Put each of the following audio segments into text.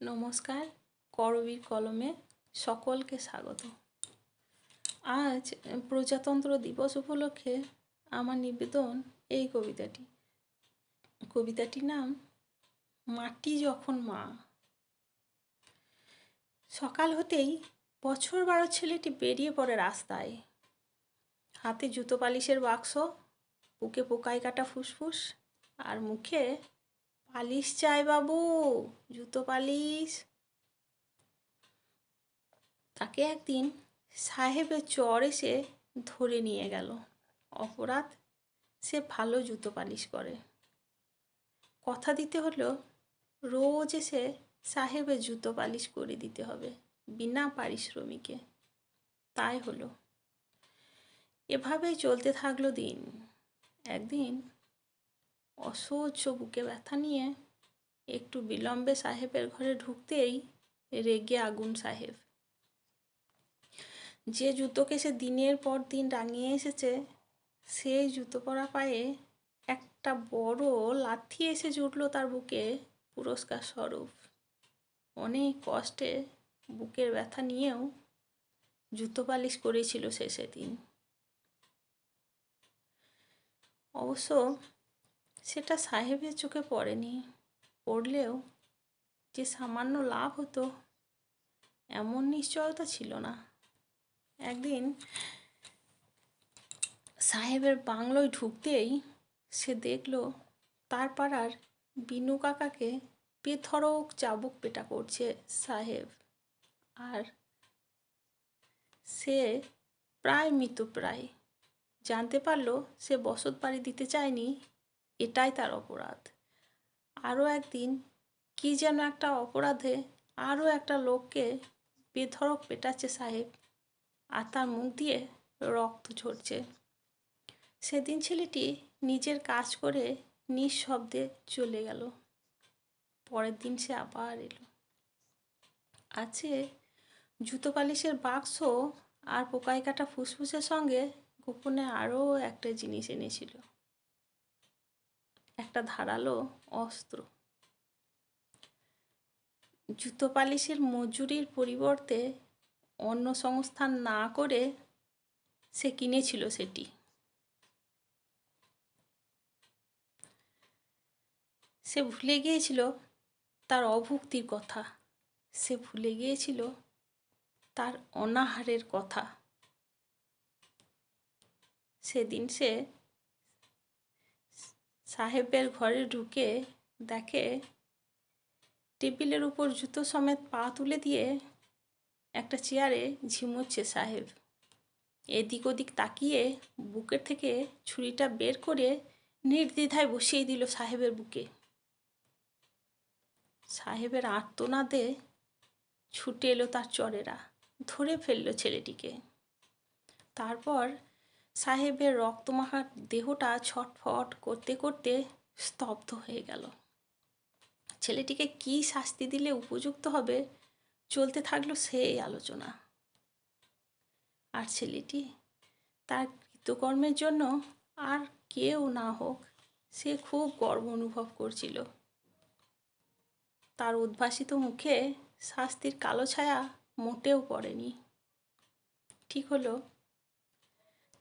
নমস্কার, করবীর কলমে সকলকে স্বাগত। আজ প্রজাতন্ত্র দিবস উপলক্ষে আমার নিবেদন এই কবিতাটি। কবিতাটির নাম, মাটি যখন মা। সকাল হতেই বছর বারো ছেলেটি বেরিয়ে পড়ে রাস্তায়। হাতে জুতো পালিশের বাক্স, বুকে পোকায় কাটা ফুসফুস, আর মুখে পালিশ চাই বাবু, জুতো পালিশ। তাকে একদিন সাহেবের চর এসে ধরে নিয়ে গেল। অপরাধ, সে ভালো জুতো পালিশ করে। কথা দিতে হলো রোজ এসে সাহেবের জুতো পালিশ করে দিতে হবে, বিনা পারিশ্রমিকে। তাই হলো। এভাবেই চলতে থাকল দিন। একদিন অসহ্য বুকে ব্যথা নিয়ে একটু বিলম্বে সাহেবের ঘরে ঢুকতেই রেগে আগুন সাহেব। যে জুতোকে সে দিনের পর দিন রাঙিয়ে এসেছে সেই জুতো পরা পায়ে একটা বড় লাথি এসে জুটল তার বুকে পুরস্কার স্বরূপ। অনেক কষ্টে বুকের ব্যথা নিয়েও জুতো পালিশ করেছিল সে সেদিন। অবশ্য সেটা সাহেবের চোখে পড়েনি। পড়লেও যে সামান্য লাভ হতো, এমন নিশ্চয়তা ছিল না। একদিন সাহেবের বাংলোয় ঢুকতেই সে দেখল, তার পাড়ার বিনু কাকাকে বেধরক চাবুক পেটা করছে সাহেব। আর সে প্রায় মৃতপ্রায় জানতে পারল সে বসত বাড়ি দিতে চায়নি এটাই তার অপরাধ। আরও একদিন কি যেন একটা অপরাধে আরও একটা লোককে বেধরক পেটাচ্ছে সাহেব আর তার মুখ দিয়ে রক্ত ঝরছে। সেদিন ছেলেটি নিজের কাজ করে নিঃশব্দে চলে গেল। পরের দিন সে আবার এলো। আছে জুতো পালিশের বাক্স আর পোকাই কাটা ফুসফুসের সঙ্গে গোপনে আরও একটা জিনিস এনেছিল। একটা ধারালো অস্ত্র। জুতো পালিশের মজুরির পরিবর্তে অন্য সংস্থান না করে সে কিনেছিল সেটি। সে ভুলে গিয়েছিল তার অভুক্তির কথা। সে ভুলে গিয়েছিল তার অনাহারের কথা। সেদিন সে সাহেবের ঘরে ঢুকে দেখে টেবিলের উপর জুতো সমেত পা তুলে দিয়ে একটা চেয়ারে ঝিমুচ্ছে সাহেব। এদিক ওদিক তাকিয়ে বুকের থেকে ছুরিটা বের করে নির্দ্বিধায় বসিয়ে দিল সাহেবের বুকে। সাহেবের আর্তনাদে ছুটে এলো তার চরেরা, ধরে ফেলল ছেলেটিকে। তারপর সাহেবের রক্তমাখার দেহটা ছটফট করতে করতে স্তব্ধ হয়ে গেল। ছেলেটিকে কি শাস্তি দিলে উপযুক্ত হবে চলতে থাকল সেই আলোচনা। আর ছেলেটি তার কৃতকর্মের জন্য আর কেউ না হোক, সে খুব গর্ব অনুভব করছিল। তার উদ্ভাসিত মুখে শাস্তির কালো ছায়া মোটেও পড়েনি। ঠিক হলো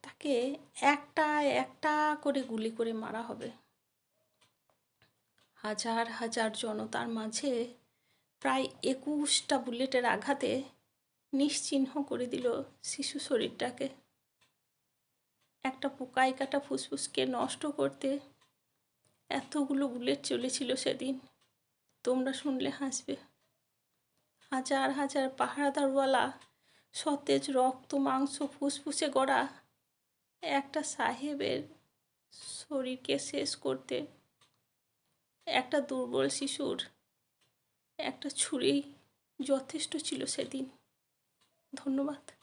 তাকে একটা একটা করে গুলি করে মারা হবে। হাজার হাজার জনতার মাঝে প্রায় একুশটা বুলেটের আঘাতে নিশ্চিহ্ন করে দিল শিশু শরীরটাকে। একটা পোকায় কাটা ফুসফুসকে নষ্ট করতে এতগুলো বুলেট চলেছিল সেদিন। তোমরা শুনলে হাসবে। হাজার হাজার পাহারাদারওয়ালা সতেজ রক্ত, মাংস, ফুসফুসে গড়া একটা সাহেবের শরীরকে শেষ করতে একটা দুর্বল শিশুর একটা ছুরি যথেষ্ট ছিল সেদিন। ধন্যবাদ।